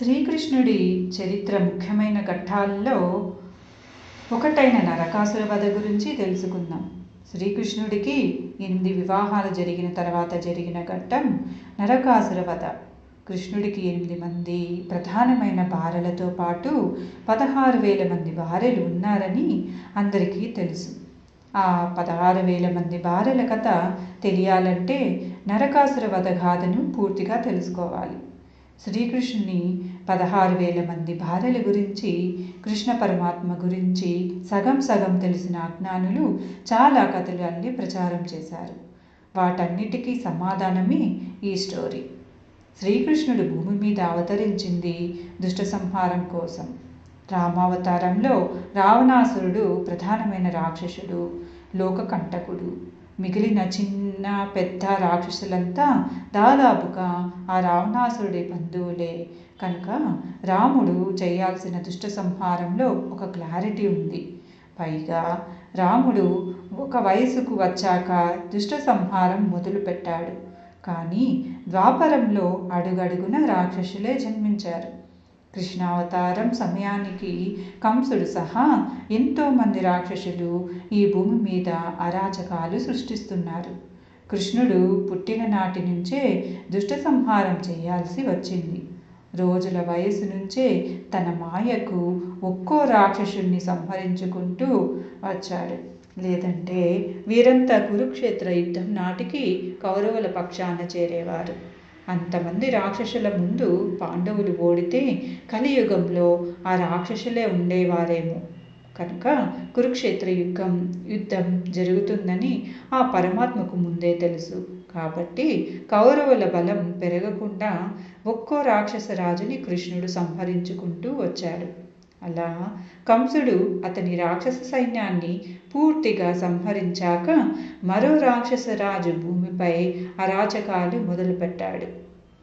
శ్రీకృష్ణుడి చరిత్ర ముఖ్యమైన ఘట్టాల్లో ఒకటైన నరకాసుర వధ గురించి తెలుసుకుందాం. శ్రీకృష్ణుడికి ఎనిమిది వివాహాలు జరిగిన తర్వాత జరిగిన ఘట్టం నరకాసుర వధ. కృష్ణుడికి ఎనిమిది మంది ప్రధానమైన భార్యలతో పాటు పదహారు వేల మంది భార్యలు ఉన్నారని అందరికీ తెలుసు. ఆ పదహారు వేల మంది భార్యల కథ తెలియాలంటే నరకాసుర వధ గాథను పూర్తిగా తెలుసుకోవాలి. శ్రీకృష్ణుని పదహారు వేల మంది భార్యల గురించి కృష్ణ పరమాత్మ గురించి సగం సగం తెలిసిన అజ్ఞానులు చాలా కథలు అన్ని ప్రచారం చేశారు. వాటన్నిటికీ సమాధానమే ఈ స్టోరీ. శ్రీకృష్ణుడు భూమి మీద అవతరించింది దుష్ట సంహారం కోసం. రామావతారంలో రావణాసురుడు ప్రధానమైన రాక్షసుడు లోకకంటకుడు. మిగిలిన చిన్న పెద్ద రాక్షసులంతా దాదాపుగా ఆ రావణాసురుడి బంధువులే. కనుక రాముడు చేయాల్సిన దుష్ట సంహారంలో ఒక క్లారిటీ ఉంది. పైగా రాముడు ఒక వయసుకు వచ్చాక దుష్ట సంహారం మొదలుపెట్టాడు. కానీ ద్వాపరంలో అడుగడుగున రాక్షసులే జన్మించారు. కృష్ణావతారం సమయానికి కంసుడు సహా ఎంతోమంది రాక్షసులు ఈ భూమి మీద అరాచకాలు సృష్టిస్తున్నారు. కృష్ణుడు పుట్టిన నాటి నుంచే దుష్ట సంహారం చేయాల్సి వచ్చింది. రోజుల వయసు నుంచే తన మాయకు ఒక్కో రాక్షసుణ్ణి సంహరించుకుంటూ వచ్చాడు. లేదంటే వీరంతా కురుక్షేత్ర యుద్ధం నాటికి కౌరవుల పక్షాన చేరేవారు. అంతమంది రాక్షసుల ముందు పాండవులు ఓడితే కలియుగంలో ఆ రాక్షసులే ఉండేవారేమో. కనుక కురుక్షేత్ర యుగం యుద్ధం జరుగుతుందని ఆ పరమాత్మకు ముందే తెలుసు. కాబట్టి కౌరవుల బలం పెరగకుండా ఒక్కో రాక్షస రాజుని కృష్ణుడు సంహరించుకుంటూ వచ్చాడు. అలా కంసుడు అతని రాక్షస సైన్యాన్ని పూర్తిగా సంహరించాక మరో రాక్షసరాజు భూమిపై అరాచకాలు మొదలుపెట్టాడు.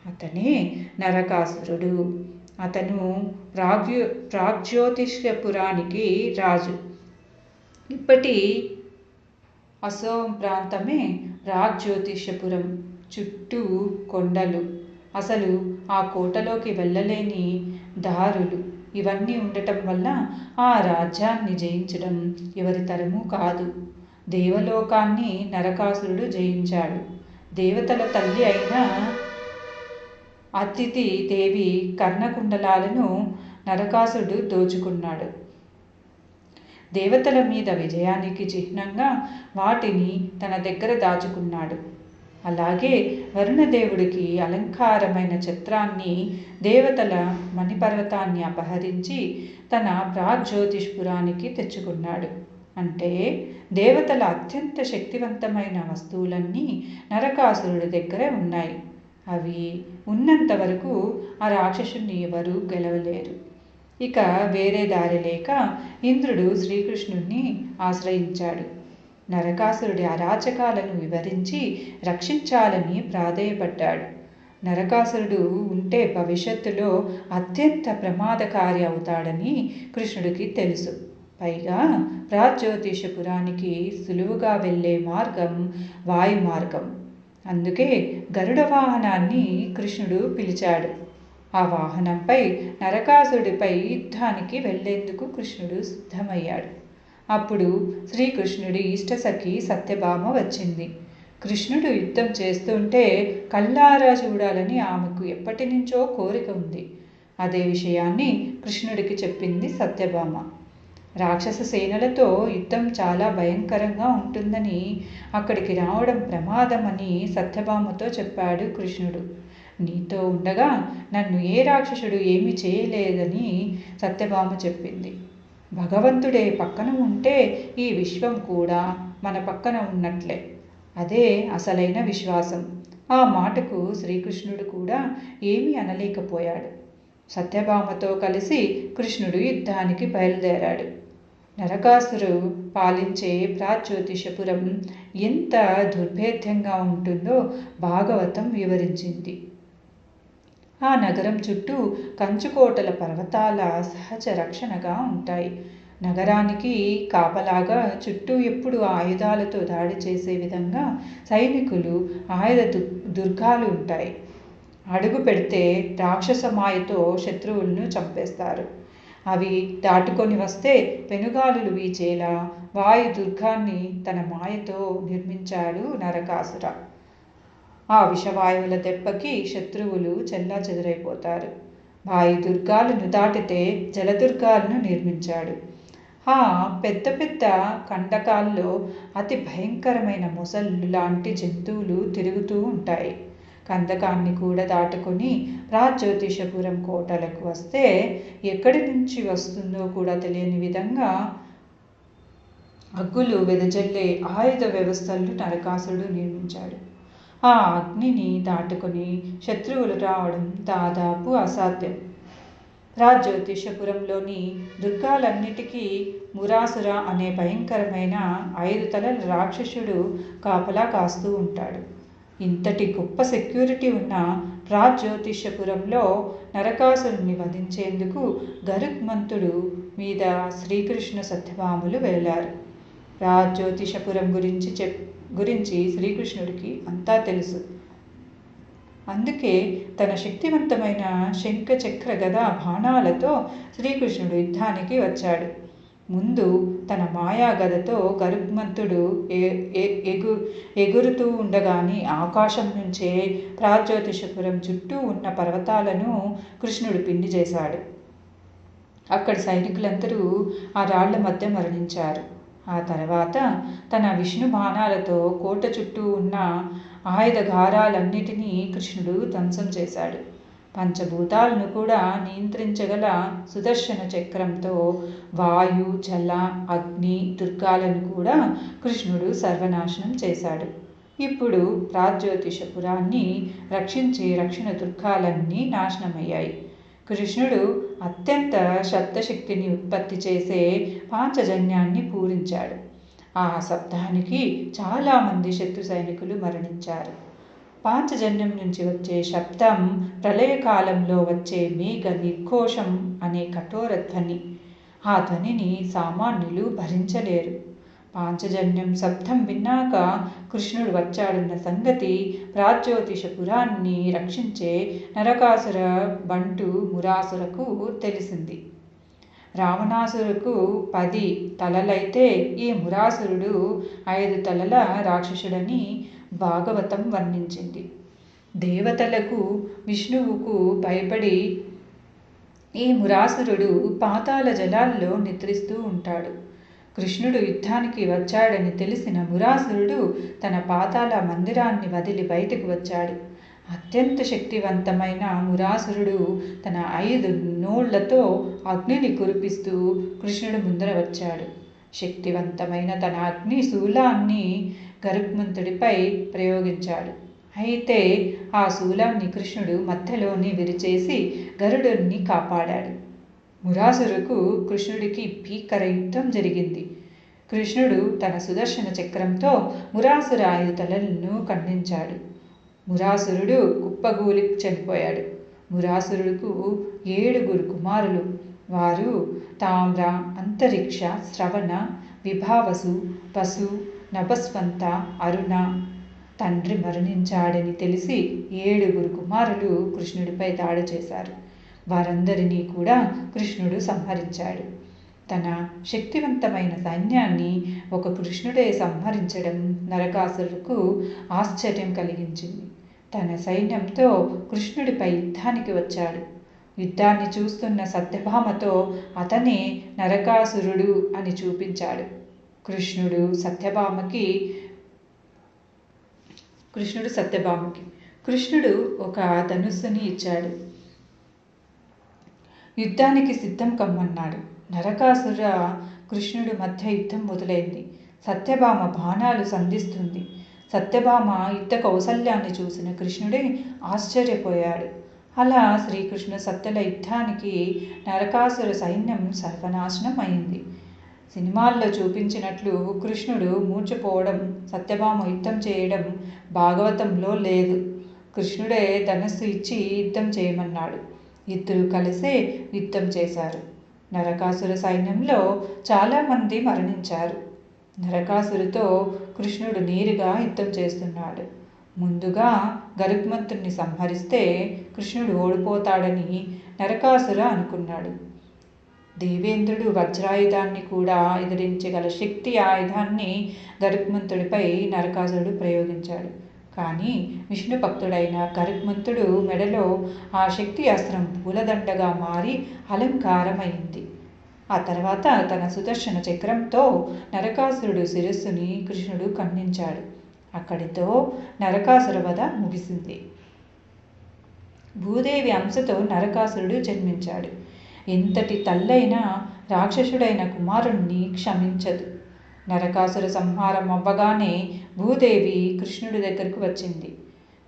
అతనే నరకాసురుడు. అతను ప్రాగ్యో ప్రాగ్జ్యోతిష్యపురానికి రాజు. ఇప్పటి అసోం ప్రాంతమే రాజ్యోతిష్యపురం. చుట్టూ కొండలు. అసలు ఆ కోటలోకి వెళ్ళలేని దారులు. ఇవన్నీ ఉండటం వల్ల ఆ రాజ్యాన్ని జయించడం ఎవరి తరము కాదు. దేవలోకాన్ని నరకాసురుడు జయించాడు. దేవతల తల్లి అయిన అతిథి దేవి కర్ణకుండలాలను నరకాసురుడు దోచుకున్నాడు. దేవతల మీద విజయానికి చిహ్నంగా వాటిని తన దగ్గర దాచుకున్నాడు. అలాగే వరుణదేవుడికి అలంకారమైన చిత్రాన్ని దేవతల మణిపర్వతాన్ని అపహరించి తన ప్రాజ్యోతిష్పురానికి తెచ్చుకున్నాడు. అంటే దేవతల అత్యంత శక్తివంతమైన వస్తువులన్నీ నరకాసురుడి దగ్గరే ఉన్నాయి. అవి ఉన్నంత వరకు ఆ రాక్షసుని ఎవరు గెలవలేరు. ఇక వేరే దారి లేక ఇంద్రుడు శ్రీకృష్ణుణ్ణి ఆశ్రయించాడు. నరకాసురుడి అరాచకాలను వివరించి రక్షించాలని ప్రాధేయపడ్డాడు. నరకాసురుడు ఉంటే భవిష్యత్తులో అత్యంత ప్రమాదకారి అవుతాడని కృష్ణుడికి తెలుసు. పైగా ప్రాజ్యోతిషపురానికి సులువుగా వెళ్ళే మార్గం వాయు మార్గం అందుకే గరుడ వాహనాన్ని కృష్ణుడు పిలిచాడు. ఆ వాహనంపై నరకాసుడిపై యుద్ధానికి వెళ్ళేందుకు కృష్ణుడు సిద్ధమయ్యాడు. అప్పుడు శ్రీకృష్ణుడి ఇష్టసఖి సత్యభామ వచ్చింది. కృష్ణుడు యుద్ధం చేస్తుంటే కల్లారా చూడాలని ఆమెకు ఎప్పటి నుంచో కోరిక ఉంది. అదే విషయాన్ని కృష్ణుడికి చెప్పింది సత్యభామ. రాక్షస సేనలతో యుద్ధం చాలా భయంకరంగా ఉంటుందని అక్కడికి రావడం ప్రమాదమని సత్యభామతో చెప్పాడు కృష్ణుడు. నీతో ఉండగా నన్ను ఏ రాక్షసుడు ఏమి చేయలేదని సత్యభామ చెప్పింది. భగవంతుడే పక్కన ఉంటే ఈ విశ్వం కూడా మన పక్కన ఉన్నట్లే. అదే అసలైన విశ్వాసం. ఆ మాటకు శ్రీకృష్ణుడు కూడా ఏమీ అనలేకపోయాడు. సత్యభామతో కలిసి కృష్ణుడు యుద్ధానికి బయలుదేరాడు. నరకాసురు పాలించే ప్రాజ్యోతిషపురం ఎంత దుర్భేద్యంగా ఉంటుందో భాగవతం వివరించింది. ఆ నగరం చుట్టూ కంచుకోటల పర్వతాల సహజ రక్షణగా ఉంటాయి. నగరానికి కాపలాగా చుట్టూ ఎప్పుడు ఆయుధాలతో దాడి చేసే విధంగా సైనికులు ఆయుధ దు దుర్గాలు ఉంటాయి. అడుగు పెడితే రాక్షస మాయతో శత్రువులను చంపేస్తారు. అవి దాటుకొని వస్తే పెనుగాలులు వీచేలా వాయు దుర్గాన్ని తన మాయతో నిర్మించాడు నరకాసుర. ఆ విషవాయువుల దెబ్బకి శత్రువులు చెల్లా చెదరైపోతారు వాయు దుర్గాలను దాటితే జలదుర్గాలను నిర్మించాడు. ఆ పెద్ద పెద్ద కండకాల్లో అతి భయంకరమైన మొసళ్ళు లాంటి జంతువులు తిరుగుతూ ఉంటాయి. కందకాన్ని కూడా దాటుకొని రాజ్యోతిషపురం కోటలకు వస్తే ఎక్కడి నుంచి వస్తుందో కూడా తెలియని విధంగా అగ్గులు వెదజల్లే ఆయుధ వ్యవస్థలను నరకాసుడు నిర్మించాడు. ఆ అగ్నిని దాటుకొని శత్రువులు రావడం దాదాపు అసాధ్యం. రాజ్యోతిషపురంలోని దుర్గాలన్నిటికీ మురాసుర అనే భయంకరమైన ఐదు తలల రాక్షసుడు కాపలా కాస్తూ ఉంటాడు. ఇంతటి గొప్ప సెక్యూరిటీ ఉన్న రాజ్యోతిషపురంలో నరకాసురుణ్ణి వధించేందుకు గరుత్మంతుడు మీద శ్రీకృష్ణ సత్యభాములు వెళ్ళారు రాజ్యోతిషపురం గురించి చెప్ గురించి శ్రీకృష్ణుడికి అంతా తెలుసు. అందుకే తన శక్తివంతమైన శంఖ చక్ర గద బాణాలతో శ్రీకృష్ణుడు యుద్ధానికి వచ్చాడు. ముందు తన మాయా గదతో గరుగ్మంతుడు ఎగు ఎగురుతూ ఉండగానే ఆకాశం నుంచే ప్రాజ్యోతిషపురం చుట్టూ ఉన్న పర్వతాలను కృష్ణుడు పిండి చేశాడు. అక్కడి సైనికులందరూ ఆ రాళ్ళ మధ్య మరణించారు. ఆ తర్వాత తన విష్ణు బాణాలతో కోట చుట్టూ ఉన్న ఆయుధగారాలన్నిటినీ కృష్ణుడు ధ్వంసం చేశాడు. పంచభూతాలను కూడా నియంత్రించగల సుదర్శన చక్రంతో వాయు జల అగ్ని దుర్గాలను కూడా కృష్ణుడు సర్వనాశనం చేశాడు. ఇప్పుడు రాజ్యోతిషపురాన్ని రక్షించే రక్షణ దుర్గాలన్నీ నాశనమయ్యాయి. కృష్ణుడు అత్యంత శబ్దశక్తిని ఉత్పత్తి చేసే పాంచజన్యాన్ని పూరించాడు. ఆ శబ్దానికి చాలామంది శత్రు సైనికులు మరణించారు. పాంచజన్యం నుంచి వచ్చే శబ్దం ప్రళయకాలంలో వచ్చే మేఘ నిర్ఘోషం అనే కఠోర ధ్వని. ఆ ధ్వనిని సామాన్యులు భరించలేరు. పాంచజన్యం శబ్దం విన్నాక కృష్ణుడు వచ్చాడన్న సంగతి ప్రాజ్యోతిషపురాన్ని రక్షించే నరకాసుర బంటు మురాసురకు తెలిసింది. రావణాసురుకు పది తలలైతే ఈ మురాసురుడు ఐదు తలల రాక్షసుడని భాగవతం వర్ణించింది. దేవతలకు విష్ణువుకు భయపడి ఈ మురాసురుడు పాతాల జలాల్లో నిద్రిస్తూ ఉంటాడు. కృష్ణుడు యుద్ధానికి వచ్చాడని తెలిసిన మురాసురుడు తన పాతాల మందిరాన్ని వదిలి బయటకు వచ్చాడు. అత్యంత శక్తివంతమైన మురాసురుడు తన ఐదు నోళ్ళతో అగ్నిని కురిపిస్తూ కృష్ణుడు ముందర వచ్చాడు. శక్తివంతమైన తన అగ్ని శూలాన్ని గరుత్మంతుడిపై ప్రయోగించాడు. అయితే ఆ శూలాన్ని కృష్ణుడు మధ్యలోని విరిచేసి గరుడుని కాపాడాడు. మురాసురుకు కృష్ణుడికి భీకర యుద్ధం జరిగింది. కృష్ణుడు తన సుదర్శన చక్రంతో మురాసుర ఐదు తలలను ఖండించాడు. మురాసురుడు కుప్పగూలి చనిపోయాడు. మురాసురుడుకు ఏడుగురు కుమారులు. వారు తామ్ర అంతరిక్ష శ్రవణ విభావసు పశు నభస్వంత అరుణ తండ్రి మరణించాడని తెలిసి ఏడుగురు కుమారులు కృష్ణుడిపై దాడి చేశారు. వారందరినీ కూడా కృష్ణుడు సంహరించాడు. తన శక్తివంతమైన సైన్యాన్ని ఒక కృష్ణుడే సంహరించడం నరకాసురుకు ఆశ్చర్యం కలిగించింది. తన సైన్యంతో కృష్ణుడిపై యుద్ధానికి వచ్చాడు. యుద్ధాన్ని చూస్తున్న సత్యభామతో అతనే నరకాసురుడు అని చూపించాడు. కృష్ణుడు సత్యభామకి కృష్ణుడు సత్యభామకి కృష్ణుడు ఒక ధనుస్సుని ఇచ్చాడు. యుద్ధానికి సిద్ధం కమ్మన్నాడు. నరకాసుర కృష్ణుడి మధ్య యుద్ధం మొదలైంది. సత్యభామ బాణాలు సంధిస్తుంది. సత్యభామ యుద్ధ కౌశల్యాన్ని చూసిన కృష్ణుడే ఆశ్చర్యపోయాడు. అలా శ్రీకృష్ణ సత్యల యుద్ధానికి నరకాసుర సైన్యం సర్వనాశనం అయింది. సినిమాల్లో చూపించినట్లు కృష్ణుడు మూర్చిపోవడం సత్యభామ యుద్ధం చేయడం భాగవతంలో లేదు. కృష్ణుడే ధనస్సు ఇచ్చి యుద్ధం చేయమన్నాడు. ఇద్దరు కలిసే యుద్ధం చేశారు. నరకాసుర సైన్యంలో చాలామంది మరణించారు. నరకాసురుతో కృష్ణుడు నేరుగా యుద్ధం చేస్తున్నాడు. ముందుగా గరుత్మంతుణ్ణి సంహరిస్తే కృష్ణుడు ఓడిపోతాడని నరకాసుర అనుకున్నాడు. దేవేంద్రుడు వజ్రాయుధాన్ని కూడా ఎదిరించగల శక్తి ఆయుధాన్ని గరుత్మంతుడిపై నరకాసురుడు ప్రయోగించాడు. కానీ విష్ణు భక్తుడైన కరుగ్మంతుడు మెడలో ఆ శక్తి అస్త్రం పూలదండగా మారి అలంకారమైంది. ఆ తర్వాత తన సుదర్శన చక్రంతో నరకాసురుడు శిరస్సుని కృష్ణుడు ఖండించాడు. అక్కడితో నరకాసుర వధ ముగిసింది. భూదేవి అంశతో నరకాసురుడు జన్మించాడు. ఎంతటి తల్లైన రాక్షసుడైన కుమారుణ్ణి క్షమించదు. నరకాసుర సంహారం అవ్వగానే భూదేవి కృష్ణుడి దగ్గరకు వచ్చింది.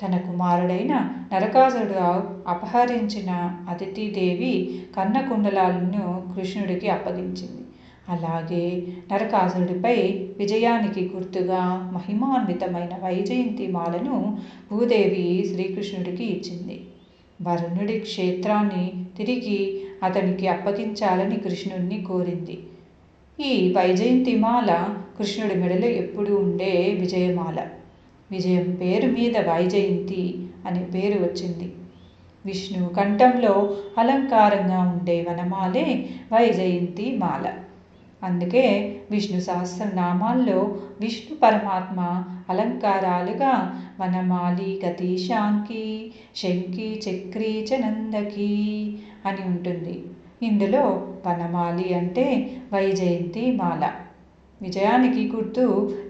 తన కుమారుడైన నరకాసురుడు అపహరించిన అదితిదేవి కన్నకుండలాలను కృష్ణుడికి అప్పగించింది. అలాగే నరకాసురుడిపై విజయానికి గుర్తుగా మహిమాన్వితమైన వైజయంతి మాలను భూదేవి శ్రీకృష్ణుడికి ఇచ్చింది. వరుణుడి క్షేత్రాన్ని తిరిగి అతనికి అప్పగించాలని కృష్ణుడిని కోరింది. ఈ వైజయంతిమాల కృష్ణుడి మెడలో ఎప్పుడు ఉండే విజయమాల. విజయం పేరు మీద వైజయంతి అనే పేరు వచ్చింది. విష్ణు కంఠంలో అలంకారంగా ఉండే వనమాలే వైజయంతి మాల. అందుకే విష్ణు సహస్రనామాల్లో విష్ణు పరమాత్మ అలంకారాలుగా వనమాలి గతీశాంకి శంకి చక్రీ చనందకి అని ఉంటుంది. ఇందులో వనమాలి అంటే వైజయంతి మాల. విజయానికి గుర్తు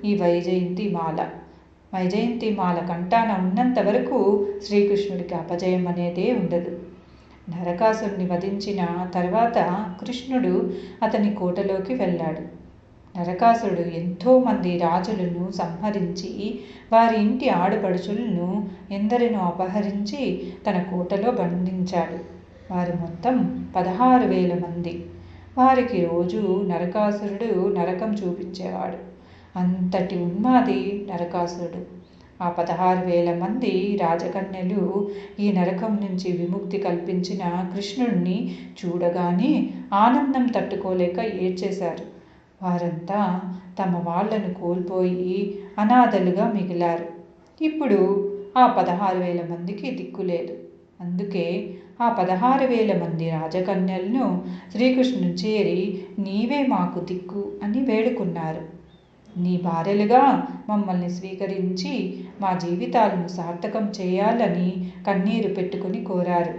ఈ వైజయంతి మాల. వైజయంతి మాల కంటాన ఉన్నంత వరకు శ్రీకృష్ణుడికి అపజయం అనేదే ఉండదు. నరకాసురుని వధించిన తర్వాత కృష్ణుడు అతని కోటలోకి వెళ్ళాడు. నరకాసురుడు ఎంతోమంది రాజులను సంహరించి వారి ఇంటి ఆడపడుచులను ఎందరినో అపహరించి తన కోటలో బంధించాడు. వారు మొత్తం పదహారు వేల మంది. వారికి రోజు నరకాసురుడు నరకం చూపించేవాడు. అంతటి ఉన్మాది నరకాసురుడు. ఆ పదహారు వేల మంది రాజకన్యలు ఈ నరకం నుంచి విముక్తి కల్పించిన కృష్ణుడిని చూడగానే ఆనందం తట్టుకోలేక ఏడ్చేశారు. వారంతా తమ వాళ్ళను కోల్పోయి అనాథలుగా మిగిలారు. ఇప్పుడు ఆ పదహారు వేల మందికి దిక్కులేదు. అందుకే ఆ పదహారు వేల మంది రాజకన్యలను శ్రీకృష్ణుని చేరి నీవే మాకు దిక్కు అని వేడుకున్నారు. నీ భార్యలుగా మమ్మల్ని స్వీకరించి మా జీవితాలను సార్థకం చేయాలని కన్నీరు పెట్టుకుని కోరారు.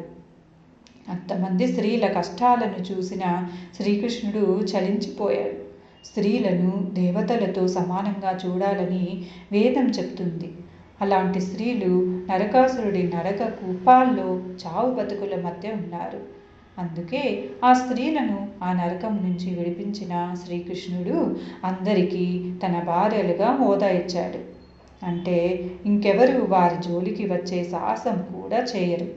అంతమంది స్త్రీల కష్టాలను చూసిన శ్రీకృష్ణుడు చలించిపోయాడు. స్త్రీలను దేవతలతో సమానంగా చూడాలని వేదం చెప్తుంది. అలాంటి స్త్రీలు నరకాసురుడి నరక కూపాల్లో చావు బతుకుల మధ్య ఉన్నారు. అందుకే ఆ స్త్రీలను ఆ నరకం నుంచి విడిపించిన శ్రీకృష్ణుడు అందరికీ తన భార్యలుగా హోదా ఇచ్చాడు. అంటే ఇంకెవరు వారి జోలికి వచ్చే సాహసం కూడా చేయరు.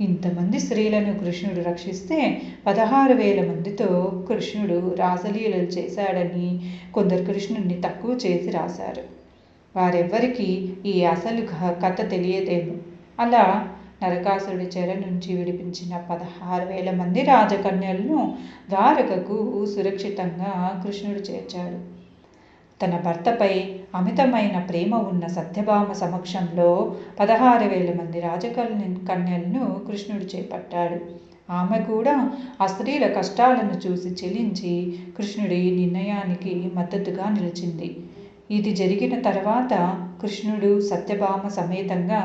ఇంతమంది స్త్రీలను కృష్ణుడు రక్షిస్తే పదహారు వేల మందితో కృష్ణుడు రాసలీలలు చేశాడని కొందరు కృష్ణుడిని తక్కువ చేసి రాశారు. వారెవ్వరికీ ఈ అసలు కథ తెలియదేమో. అలా నరకాసుడి చెర నుంచి విడిపించిన పదహారు వేల మంది రాజకన్యలను ద్వారకకు సురక్షితంగా కృష్ణుడు చేర్చాడు. తన భర్తపై అమితమైన ప్రేమ ఉన్న సత్యభామ సమక్షంలో పదహారు వేల మంది రాజకన్య కన్యలను కృష్ణుడు చేపట్టాడు. ఆమె కూడా ఆ స్త్రీల కష్టాలను చూసి చెలించి కృష్ణుడి నిర్ణయానికి మద్దతుగా నిలిచింది. ఇది జరిగిన తర్వాత కృష్ణుడు సత్యభామ సమేతంగా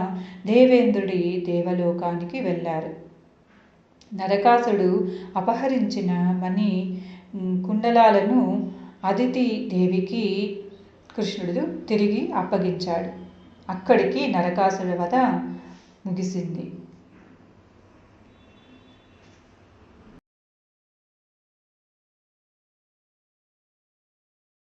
దేవేంద్రుడి దేవలోకానికి వెళ్ళారు. నరకాసుడు అపహరించిన మణి కుండలాలను అదితి దేవికి కృష్ణుడు తిరిగి అప్పగించాడు. అక్కడికి నరకాసుల వధ ముగిసింది.